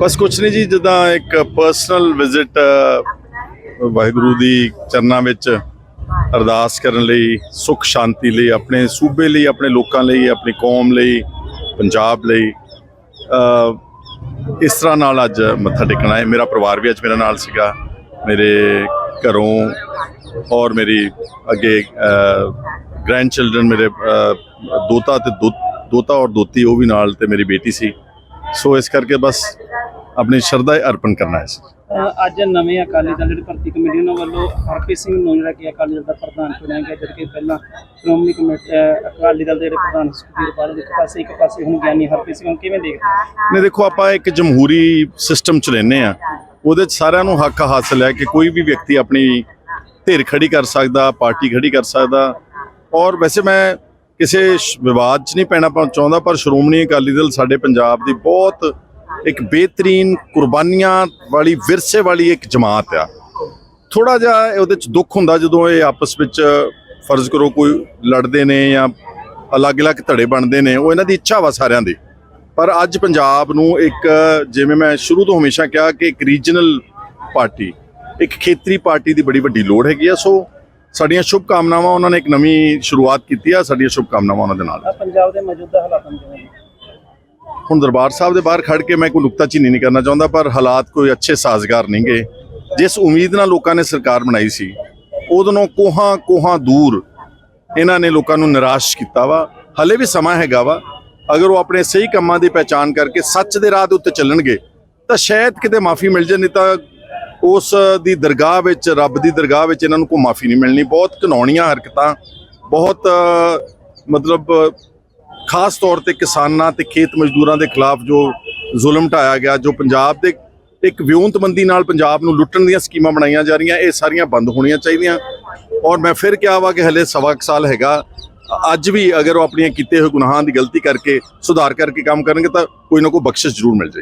ਬਸ ਕੁਛ ਨਹੀਂ ਜੀ, ਜਿੱਦਾਂ ਇੱਕ ਪਰਸਨਲ ਵਿਜ਼ਿਟ ਵਾਹਿਗੁਰੂ ਦੀ ਚਰਨਾਂ ਵਿੱਚ ਅਰਦਾਸ ਕਰਨ ਲਈ, ਸੁਖ ਸ਼ਾਂਤੀ ਲਈ, ਆਪਣੇ ਸੂਬੇ ਲਈ, ਆਪਣੇ ਲੋਕਾਂ ਲਈ, ਆਪਣੀ ਕੌਮ ਲਈ, ਪੰਜਾਬ ਲਈ ਇਸ ਤਰ੍ਹਾਂ ਨਾਲ ਅੱਜ ਮੱਥਾ ਟੇਕਣਾ ਹੈ ਮੇਰਾ ਪਰਿਵਾਰ ਵੀ ਅੱਜ ਮੇਰੇ ਨਾਲ ਸੀਗਾ, ਮੇਰੇ ਘਰੋਂ ਔਰ ਮੇਰੀ ਅੱਗੇ ਗ੍ਰੈਂਡ ਚਿਲਡਰਨ ਮੇਰੇ ਦੋਤਾ ਤੇ ਦੋ- ਦੋਤਾ ਔਰ ਦੋਤੀ, ਉਹ ਵੀ ਨਾਲ ਤੇ ਮੇਰੀ ਬੇਟੀ ਸੀ। ਸੋ ਇਸ ਕਰਕੇ ਬਸ ਆਪਣੀ ਸ਼ਰਧਾ ਅਰਪਣ ਕਰਨਾ ਹੈ। ਅਹ ਅੱਜ ਨਵੇਂ ਅਕਾਲੀ ਦਲ ਦੀ ਭਰਤੀ ਕਮੇਟੀ ਉਹਨਾਂ ਵੱਲੋਂ ਹਰਪ੍ਰੀਤ ਸਿੰਘ ਨੂੰ ਜਿਹੜਾ ਕਿ ਅਕਾਲੀ ਦਲ ਦਾ ਪ੍ਰਧਾਨ ਚੁਣਿਆ ਗਿਆ ਜਦਕਿ ਪਹਿਲਾਂ ਸ਼੍ਰੋਮਣੀ ਕਮੇਟੀ ਅਕਾਲੀ ਦਲ ਦੇ ਜਿਹੜੇ ਪ੍ਰਧਾਨ ਸੁਖਬੀਰ ਬਾਦਲ ਇੱਕ ਪਾਸੇ ਇੱਕ ਪਾਸੇ ਹੁਣ ਗਿਆਨੀ ਹਰਪ੍ਰੀਤ ਸਿੰਘ ਕਿਵੇਂ ਦੇਖਦੇ? ਨੇ ਦੇਖੋ ਆਪਾਂ ਇੱਕ ਜਮਹੂਰੀ ਸਿਸਟਮ ਚ ਰਹਿੰਦੇ ਆ ਉਹਦੇ ਚ ਸਾਰਿਆਂ ਨੂੰ ਹੱਕ ਹਾਸਲ ਹੈ ਕਿ ਕੋਈ ਵੀ ਵਿਅਕਤੀ ਆਪਣੀ ਧਿਰ ਖੜੀ ਕਰ ਸਕਦਾ ਪਾਰਟੀ ਖੜੀ ਕਰ ਸਕਦਾ। ਔਰ ਵੈਸੇ ਮੈਂ ਕਿਸੇ ਵਿਵਾਦ ਚ ਨਹੀਂ ਪੈਣਾ ਚਾਹੁੰਦਾ ਪਰ ਸ਼੍ਰੋਮਣੀ ਅਕਾਲੀ ਦਲ ਸਾਡੇ ਪੰਜਾਬ ਦੀ ਬਹੁਤ ਇੱਕ ਬਿਹਤਰੀਨ ਕੁਰਬਾਨੀਆਂ ਵਾਲੀ, ਵਿਰਸੇ ਵਾਲੀ ਇੱਕ ਜਮਾਤ ਆ। ਥੋੜਾ ਜਿਹਾ ਉਹਦੇ ਚ ਦੁੱਖ ਹੁੰਦਾ ਜਦੋਂ ਇਹ ਆਪਸ ਵਿੱਚ ਫਰਜ਼ ਕਰੋ ਕੋਈ ਲੜਦੇ ਨੇ ਜਾਂ ਅਲੱਗ-ਅਲੱਗ ਧੜੇ ਬਣਦੇ ਨੇ, ਉਹ ਇਹਨਾਂ ਦੀ ਇੱਛਾ ਵਾ ਸਾਰਿਆਂ ਦੀ। ਪਰ ਅੱਜ ਪੰਜਾਬ ਨੂੰ ਇੱਕ, ਜਿਵੇਂ ਮੈਂ ਸ਼ੁਰੂ ਤੋਂ ਹਮੇਸ਼ਾ ਕਿਹਾ ਕਿ ਇੱਕ ਰੀਜਨਲ ਪਾਰਟੀ ਇੱਕ ਖੇਤਰੀ ਪਾਰਟੀ ਦੀ ਬੜੀ ਵੱਡੀ ਲੋੜ ਹੈਗੀ ਆ। ਸੋ ਸਾਡੀਆਂ ਸ਼ੁਭ ਕਾਮਨਾਵਾਂ ਉਹਨਾਂ ਨੇ ਇੱਕ ਨਵੀਂ ਸ਼ੁਰੂਆਤ ਕੀਤੀ ਆ, ਸਾਡੀਆਂ ਸ਼ੁਭ ਕਾਮਨਾਵਾਂ ਉਹਨਾਂ ਦੇ ਨਾਲ। ਪੰਜਾਬ ਦੇ ਮੌਜੂਦਾ ਹਾਲਾਤਾਂ ਕਿਵੇਂ ਹੁਣ ਦਰਬਾਰ ਸਾਹਿਬ ਦੇ ਬਾਹਰ ਖੜ ਕੇ ਮੈਂ ਕੋਈ ਨੁਕਤਾਚੀਨੀ ਨਹੀਂ ਕਰਨਾ ਚਾਹੁੰਦਾ, ਪਰ ਹਾਲਾਤ ਕੋਈ ਅੱਛੇ ਸਾਜ਼ਗਾਰ ਨਹੀਂਗੇ। ਜਿਸ ਉਮੀਦ ਨਾਲ ਲੋਕਾਂ ਨੇ ਸਰਕਾਰ ਬਣਾਈ ਸੀ, ਉਦੋਂ ਕੋਹਾਂ ਕੋਹਾਂ ਦੂਰ ਇਹਨਾਂ ਨੇ ਲੋਕਾਂ ਨੂੰ ਨਿਰਾਸ਼ ਕੀਤਾ ਵਾ। ਹਲੇ ਵੀ ਸਮਾਂ ਹੈਗਾ ਵਾ। ਅਗਰ ਉਹ ਆਪਣੇ ਸਹੀ ਕੰਮਾਂ ਦੀ ਪਹਿਚਾਣ ਕਰਕੇ ਸੱਚ ਦੇ ਰਾਹ ਦੇ ਉੱਤੇ ਚੱਲਣਗੇ, ਤਾਂ ਸ਼ਾਇਦ ਕਿਤੇ ਮਾਫੀ ਮਿਲ ਜੇ ਨਹੀਂ ਤਾਂ ਉਸ ਦੀ ਦਰਗਾਹ ਵਿੱਚ, ਰੱਬ ਦੀ ਦਰਗਾਹ ਵਿੱਚ ਇਹਨਾਂ ਨੂੰ ਕੋਈ ਮਾਫੀ ਨਹੀਂ ਮਿਲਣੀ। ਬਹੁਤ ਘਿਨਾਉਣੀਆਂ ਹਰਕਤਾਂ, ਬਹੁਤ ਮਤਲਬ ਖਾਸ ਤੌਰ ਤੇ ਕਿਸਾਨਾਂ ਤੇ ਖੇਤ ਮਜ਼ਦੂਰਾਂ ਦੇ ਖਿਲਾਫ ਜੋ ਜ਼ੁਲਮ ਢਾਇਆ ਗਿਆ, ਜੋ ਪੰਜਾਬ ਦੇ ਇੱਕ ਵਿਉਂਤਬੰਦੀ ਨਾਲ ਪੰਜਾਬ ਨੂੰ ਲੁੱਟਣ ਦੀਆਂ ਸਕੀਮਾਂ ਬਣਾਈਆਂ ਜਾ ਰਹੀਆਂ, ਇਹ ਸਾਰੀਆਂ ਬੰਦ ਹੋਣੀਆਂ ਚਾਹੀਦੀਆਂ। ਔਰ ਮੈਂ ਫਿਰ ਕਿਹਾ ਵਾ ਕਿ ਹਲੇ ਸਵਾ ਕੁ ਸਾਲ ਹੈਗਾ। ਅੱਜ ਵੀ ਅਗਰ ਉਹ ਆਪਣੀਆਂ ਕੀਤੇ ਹੋਏ ਗੁਨਾਹਾਂ ਦੀ ਗਲਤੀ ਕਰਕੇ ਸੁਧਾਰ ਕਰਕੇ ਕੰਮ ਕਰਨਗੇ ਤਾਂ ਕੋਈ ਨਾ ਕੋਈ ਬਖਸ਼ਿਸ਼ ਜ਼ਰੂਰ ਮਿਲ ਜਾਏ